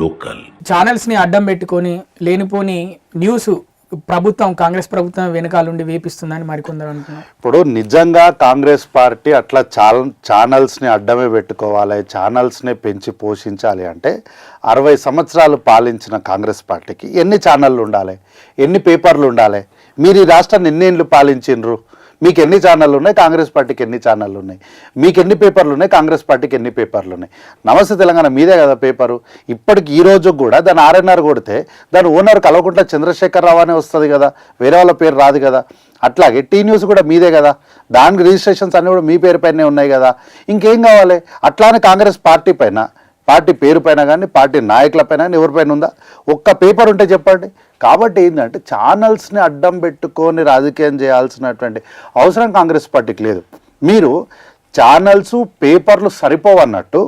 Local ఛానల్స్ని అడ్డం పెట్టుకొని లేనిపోని న్యూస్ ప్రభుత్వం కాంగ్రెస్ ప్రభుత్వం వెనకాలండి వేపిస్తుందని మరికొందరు అంటున్నారు. ఇప్పుడు నిజంగా కాంగ్రెస్ పార్టీ అట్లా ఛానల్స్ని అడ్డమే పెట్టుకోవాలి ఛానల్స్ని పెంచి పోషించాలి అంటే అరవై సంవత్సరాలు పాలించిన కాంగ్రెస్ పార్టీకి ఎన్ని ఛానళ్ళు ఉండాలి ఎన్ని పేపర్లు ఉండాలి? మీరు ఈ రాష్ట్రాన్ని ఎన్నేళ్ళు పాలించిండ్రు? మీకు ఎన్ని ఛానళ్ళు ఉన్నాయి కాంగ్రెస్ పార్టీకి ఎన్ని ఛానళ్ళు ఉన్నాయి మీకు ఎన్ని పేపర్లు ఉన్నాయి కాంగ్రెస్ పార్టీకి ఎన్ని పేపర్లు ఉన్నాయి నమస్తే తెలంగాణ మీదే కదా పేపరు. ఇప్పటికి ఈ రోజు కూడా దాని ఆర్ఎన్ఆర్ కొడితే దాని ఓనర్ కలవకుండా చంద్రశేఖర్ రావు అనే వస్తుంది కదా. వేరే వాళ్ళ పేరు రాదు కదా. అట్లాగే టీ న్యూస్ కూడా మీదే కదా. దానికి రిజిస్ట్రేషన్స్ అన్నీ కూడా మీ పేరు పైనే ఉన్నాయి కదా. ఇంకేం కావాలి? అట్లానే కాంగ్రెస్ పార్టీ పైన పార్టీ పేరు పైన కానీ పార్టీ నాయకుల పైన కానీ ఎవరిపైన ఉందా? ఒక్క పేపర్ ఉంటే చెప్పండి. కాబట్టి ఏంటంటే ఛానల్స్ని అడ్డం పెట్టుకొని రాజకీయం చేయాల్సినటువంటి అవసరం కాంగ్రెస్ పార్టీకి లేదు. మీరు ఛానల్స్ పేపర్లు సరిపోవన్నట్టు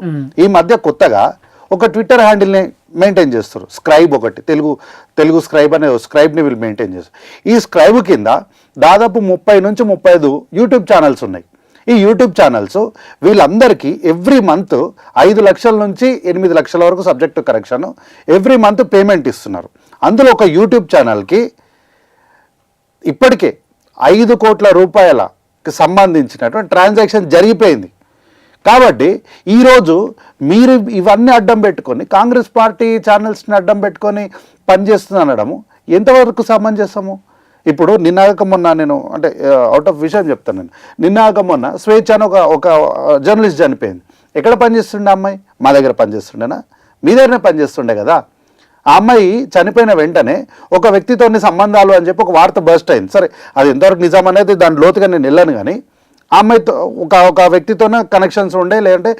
ఈ మధ్య కొత్తగా ఒక ట్విట్టర్ హ్యాండిల్ని మెయింటైన్ చేస్తారు. స్క్రైబ్ ఒకటి. తెలుగు తెలుగు స్క్రైబ్ అనే స్క్రైబ్ని వీళ్ళు మెయింటైన్ చేస్తారు. ఈ స్క్రైబ్ కింద దాదాపు ముప్పై నుంచి ముప్పై ఐదు యూట్యూబ్ ఛానల్స్ ఉన్నాయి. ఈ యూట్యూబ్ ఛానల్స్ వీళ్ళందరికీ ఎవ్రీ మంత్ ఐదు లక్షల నుంచి ఎనిమిది లక్షల వరకు subject correction every month payment ఇస్తున్నారు. అందులో ఒక యూట్యూబ్ ఛానల్కి ఇప్పటికే ఐదు కోట్ల రూపాయలకి సంబంధించినటువంటి ట్రాన్సాక్షన్ జరిగిపోయింది. కాబట్టి ఈరోజు మీరు ఇవన్నీ అడ్డం పెట్టుకొని కాంగ్రెస్ పార్టీ ఛానల్స్ని అడ్డం పెట్టుకొని పనిచేస్తుంది అనడము ఎంతవరకు సమంజసము ఇప్పుడు నిన్నాక మొన్న నేను అంటే అవుట్ ఆఫ్ విషయం చెప్తాను నేను. నిన్నాక మొన్న స్వేచ్ఛ అని ఒక ఒక జర్నలిస్ట్ చనిపోయింది. ఎక్కడ పనిచేస్తుండే అమ్మాయి? మా దగ్గర పనిచేస్తుండేనా మీ దగ్గరనే పనిచేస్తుండే కదా. ఆ అమ్మాయి చనిపోయిన వెంటనే ఒక వ్యక్తితోని సంబంధాలు అని చెప్పి ఒక వార్త బస్ట్ అయింది. సరే అది ఎంతవరకు నిజం అనేది దాని లోతుగా నేను వెళ్ళాను కానీ ఆ అమ్మాయితో ఒక ఒక వ్యక్తితోనే కనెక్షన్స్ ఉండే లేదంటే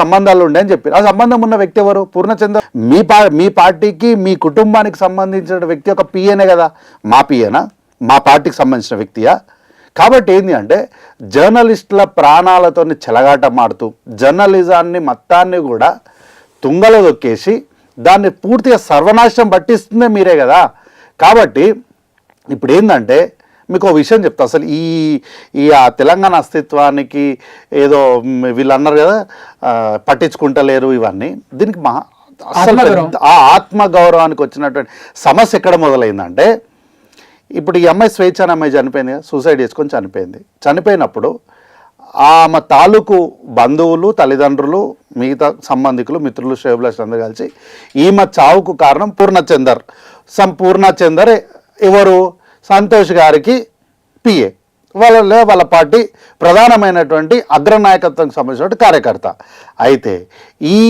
సంబంధాలు ఉండే అని చెప్పి ఆ సంబంధం ఉన్న వ్యక్తి ఎవరు? పూర్ణచంద్ర. మీ పా మీ పార్టీకి మీ కుటుంబానికి సంబంధించిన వ్యక్తి ఒక పిఏనే కదా. మా పిఏనా మా పార్టీకి సంబంధించిన వ్యక్తియా? కాబట్టి ఏంటి అంటే జర్నలిస్టుల ప్రాణాలతోని చెలగాటమాడుతూ జర్నలిజాన్ని మొత్తాన్ని కూడా తుంగలో దొక్కేసి దాన్ని పూర్తిగా సర్వనాశనం పట్టిస్తుందే మీరే కదా. కాబట్టి ఇప్పుడు ఏంటంటే మీకు ఒక విషయం చెప్తా. అసలు ఈ ఈ ఆ తెలంగాణ అస్తిత్వానికి ఏదో మ్, వీళ్ళు అన్నారు కదా పట్టించుకుంటలేరు ఇవన్నీ. దీనికి మహా అసలు ఆ ఆత్మగౌరవానికి వచ్చినటువంటి సమస్య ఎక్కడ మొదలైందంటే ఇప్పుడు ఈ అమ్మాయి స్వేచ్ఛ అనే అమ్మాయి చనిపోయింది సూసైడ్ చేసుకొని చనిపోయింది. చనిపోయినప్పుడు ఆమె తాలూకు బంధువులు తల్లిదండ్రులు మిగతా సంబంధికులు మిత్రులు శ్రేబులస్ అందరూ కలిసి ఈమె చావుకు కారణం పూర్ణచందర్. సం పూర్ణచందర్ ఎవరు? సంతోష్ గారికి పిఏ వాళ్ళ వాళ్ళ పార్టీ ప్రధానమైనటువంటి అగ్రనాయకత్వానికి సంబంధించిన కార్యకర్త. అయితే ఈ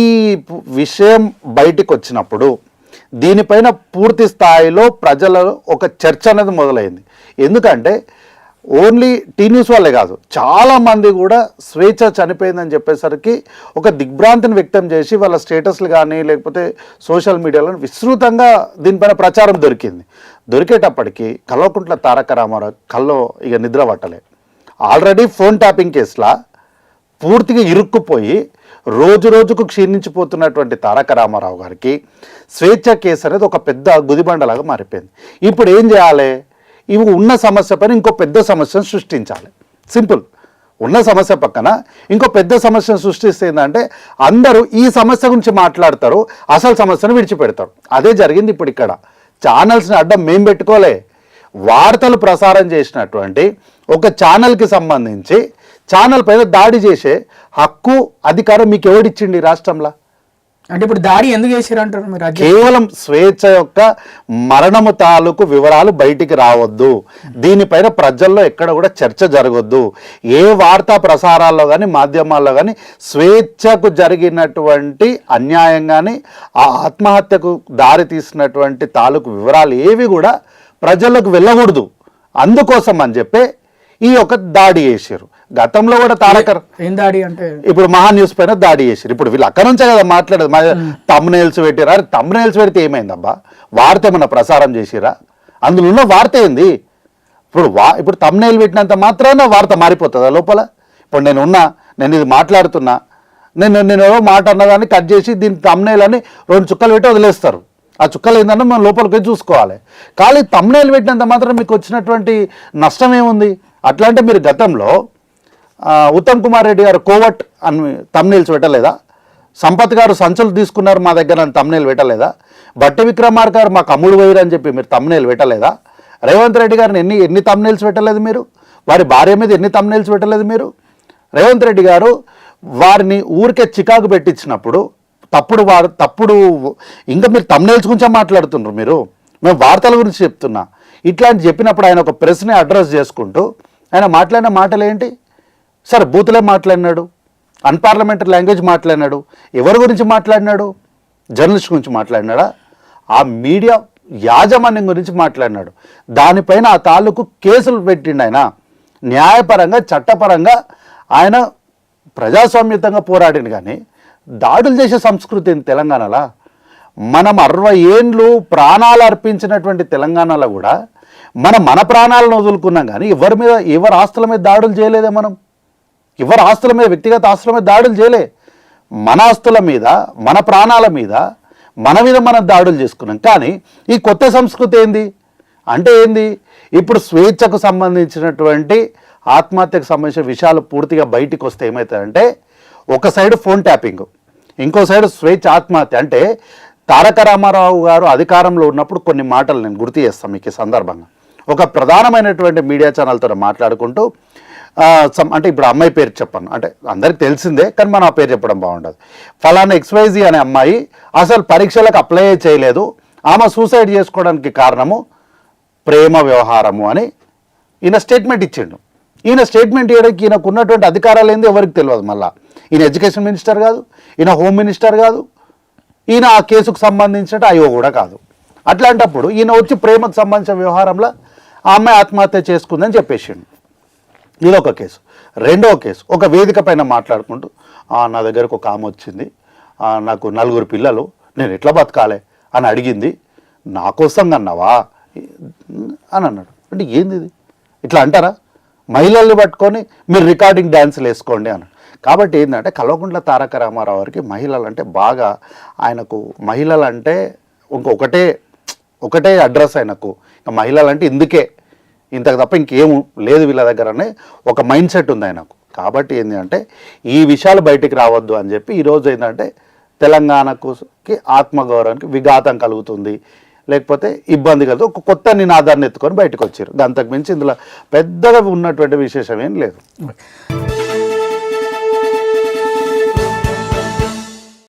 విషయం బయటికి వచ్చినప్పుడు దీనిపైన పూర్తి స్థాయిలో ప్రజలలో ఒక చర్చ అనేది మొదలైంది. ఎందుకంటే ఓన్లీ టీ న్యూస్ వాళ్ళే కాదు చాలామంది కూడా స్వేచ్ఛ చనిపోయిందని చెప్పేసరికి ఒక దిగ్భ్రాంతిని వ్యక్తం చేసి వాళ్ళ స్టేటస్లు కానీ లేకపోతే సోషల్ మీడియాలో విస్తృతంగా దీనిపైన ప్రచారం దొరికింది. దొరికేటప్పటికి కల్వకుంట్ల తారక రామారావు కల్లో ఇక నిద్ర పట్టలే. ఆల్రెడీ ఫోన్ ట్యాపింగ్ కేసులా పూర్తిగా ఇరుక్కుపోయి రోజు రోజుకు క్షీణించిపోతున్నటువంటి తారక రామారావు గారికి స్వేచ్ఛ కేసు అనేది ఒక పెద్ద గుదిబండలాగా మారిపోయింది. ఇప్పుడు ఏం చేయాలి? ఇవి ఉన్న సమస్య పైన ఇంకో పెద్ద సమస్యను సృష్టించాలి. సింపుల్. ఉన్న సమస్య పక్కన ఇంకో పెద్ద సమస్యను సృష్టిస్తే ఏంటంటే అందరూ ఈ సమస్య గురించి మాట్లాడతారు అసలు సమస్యను విడిచిపెడతారు. అదే జరిగింది ఇప్పుడు ఇక్కడ. ఛానల్స్ని అడ్డం మేం పెట్టుకోలే. వార్తలు ప్రసారం చేసినటువంటి ఒక ఛానల్కి సంబంధించి ఛానల్ పైన దాడి చేసే హక్కు అధికారం మీకు ఎవడిచ్చిండి రాష్ట్రంలో? అంటే ఇప్పుడు దాడి ఎందుకు చేశారు అంటారు మీరు కేవలం స్వేచ్ఛ యొక్క మరణము తాలూకు వివరాలు బయటికి రావద్దు. దీనిపైన ప్రజల్లో ఎక్కడ కూడా చర్చ జరగొద్దు. ఏ వార్తా ప్రసారాల్లో కానీ మాధ్యమాల్లో కానీ స్వేచ్ఛకు జరిగినటువంటి అన్యాయం కానీ ఆ ఆత్మహత్యకు దారి తీసినటువంటి తాలూకు వివరాలు ఏవి కూడా ప్రజలకు వెళ్ళకూడదు. అందుకోసం అని చెప్పి ఈ యొక్క దాడి చేశారు గతంలో కూడా తారకర్ ఏం దాడి అంటే? ఇప్పుడు మహా న్యూస్ పైన దాడి చేశారు ఇప్పుడు వీళ్ళు అక్కడ నుంచే కదా మాట్లాడేది. మా తమ్నేల్స్ పెట్టారు? అరే తమ్నేల్స్ పెడితే ఏమైందబ్బా? వార్త ఏమన్నా ప్రసారం చేసిరా అందులో ఉన్న వార్త ఏంది? ఇప్పుడు వా ఇప్పుడు తమ్నేల్ పెట్టినంత మాత్రాన వార్త మారిపోతుందా లోపల? ఇప్పుడు నేను ఉన్నా నేను ఇది మాట్లాడుతున్నా నేను నేను ఏదో మాట అన్నదాన్ని కట్ చేసి దీని తమ్నేల్ అని రెండు చుక్కలు పెట్టి వదిలేస్తారు. ఆ చుక్కలు ఏంటంటే మనం లోపలికి పోయి చూసుకోవాలి. కానీ తమ్నేల్ పెట్టినంత మాత్రం మీకు వచ్చినటువంటి నష్టం ఏముంది? అట్లా అంటే మీరు గతంలో ఉత్తమ్ కుమార్ రెడ్డి గారు కోవట్ అని తమ్నేల్స్ పెట్టలేదా? సంపత్ గారు సంచులు తీసుకున్నారు మా దగ్గర అని తమ్నేల్ పెట్టలేదా? బట్టి విక్రమార్ గారు మాకు అమ్ముడు వైర్ అని చెప్పి మీరు తమ్నేల్ పెట్టలేదా? రేవంత్ రెడ్డి గారిని ఎన్ని ఎన్ని తమ్నేల్స్ పెట్టలేదు మీరు? వారి భార్య మీద ఎన్ని తమ్నేల్స్ పెట్టలేదు మీరు? రేవంత్ రెడ్డి గారు వారిని ఊరికే చికాకు పెట్టించినప్పుడు తప్పుడు వారు తప్పుడు ఇంకా మీరు తమ్నేల్స్ గురించే మాట్లాడుతున్నారు మీరు. మేము వార్తల గురించి చెప్తున్నా. ఇట్లాంటి చెప్పినప్పుడు ఆయన ఒక ప్రెస్ని అడ్రస్ చేసుకుంటూ ఆయన మాట్లాడిన మాటలు ఏంటి సరే బూతులే మాట్లాడినాడు. అన్పార్లమెంటరీ లాంగ్వేజ్ మాట్లాడినాడు. ఎవరి గురించి మాట్లాడినాడు? జర్నలిస్ట్ గురించి మాట్లాడినాడా? ఆ మీడియా యాజమాన్యం గురించి మాట్లాడినాడు. దానిపైన ఆ తాలూకు కేసులు పెట్టిండు ఆయన. న్యాయపరంగా చట్టపరంగా ఆయన ప్రజాస్వామ్యతంగా పోరాడిండు కానీ దాడులు చేసే సంస్కృతి తెలంగాణలో? మనం అరవై ఏండ్లు ప్రాణాలు అర్పించినటువంటి తెలంగాణలో కూడా మనం మన ప్రాణాలను వదులుకున్నాం కానీ ఎవరి మీద ఎవరి ఆస్తుల మీద దాడులు చేయలేదే మనం? ఎవరి ఆస్తుల మీద వ్యక్తిగత ఆస్తుల మీద దాడులు చేయలే. మన ఆస్తుల మీద మన ప్రాణాల మీద మన మీద మనం దాడులు చేసుకున్నాం. కానీ ఈ కొత్త సంస్కృతి ఏంది? అంటే ఏంది? ఇప్పుడు స్వేచ్ఛకు సంబంధించినటువంటి ఆత్మహత్యకు సంబంధించిన విషయాలు పూర్తిగా బయటికి వస్తే ఏమవుతాయంటే ఒక సైడ్ ఫోన్ ట్యాపింగ్ ఇంకో సైడ్ స్వేచ్ఛ ఆత్మహత్య. అంటే తారక రామారావు గారు అధికారంలో ఉన్నప్పుడు కొన్ని మాటలు నేను గుర్తు చేస్తాను మీకు ఈ సందర్భంగా. ఒక ప్రధానమైనటువంటి మీడియా ఛానల్తో మాట్లాడుకుంటూ అంటే ఇప్పుడు అమ్మాయి పేరు చెప్పాను. అంటే అందరికి తెలిసిందే కానీ మనం ఆ పేరు చెప్పడం బాగుండదు. ఫలానా ఎక్స్వైజీ అనే అమ్మాయి అసలు పరీక్షలకు అప్లై చేయలేదు. ఆమె సూసైడ్ చేసుకోవడానికి కారణము ప్రేమ వ్యవహారము అని ఈయన స్టేట్మెంట్ ఇచ్చిండు. ఈయన స్టేట్మెంట్ ఇవ్వడానికి ఈయనకు ఉన్నటువంటి అధికారాలు ఏంది ఎవరికి తెలియదు మళ్ళా. ఈయన ఎడ్యుకేషన్ మినిస్టర్ కాదు ఈయన హోమ్ మినిస్టర్ కాదు ఈయన ఆ కేసుకు సంబంధించిన అయ్యో కూడా కాదు. అట్లాంటప్పుడు ఈయన వచ్చి ప్రేమకు సంబంధించిన వ్యవహారంలో ఆ అమ్మాయి ఆత్మహత్య చేసుకుందని చెప్పేసిండు. ఇది ఒక కేసు రెండవ కేసు ఒక వేదిక పైన మాట్లాడుకుంటూ నా దగ్గరకు ఒక ఆమె వచ్చింది. నాకు నలుగురు పిల్లలు నేను ఎట్లా బతకాలి? అని అడిగింది. నా కోసం అన్నావా? అని అన్నాడు. అంటే ఏంది ఇది? ఇట్లా అంటారా? మహిళల్ని పట్టుకొని మీరు రికార్డింగ్ డ్యాన్సులు వేసుకోండి అన్నాడు కాబట్టి ఏంటంటే కల్వకుంట్ల తారక రామారావు గారికి మహిళలు అంటే బాగా ఆయనకు మహిళలు అంటే ఇంకొకటే ఒకటే అడ్రస్ ఆయనకు. ఇంకా మహిళలు అంటే ఇందుకే. ఇంతకు తప్ప ఇంకేం లేదు వీళ్ళ దగ్గర అనే ఒక మైండ్ సెట్ ఉంది ఆయనకు. కాబట్టి ఏంటి అంటే ఈ విషయాలు బయటికి రావద్దు అని చెప్పి ఈరోజు ఏంటంటే తెలంగాణకుకి ఆత్మగౌరవానికి విఘాతం కలుగుతుంది. లేకపోతే ఇబ్బంది కలుగుతుంది. ఒక కొత్త నినాదాన్ని ఎత్తుకొని బయటకు వచ్చారు. దాంతకు మించి ఇందులో పెద్దగా ఉన్నటువంటి విశేషం ఏం లేదు. ఓకే.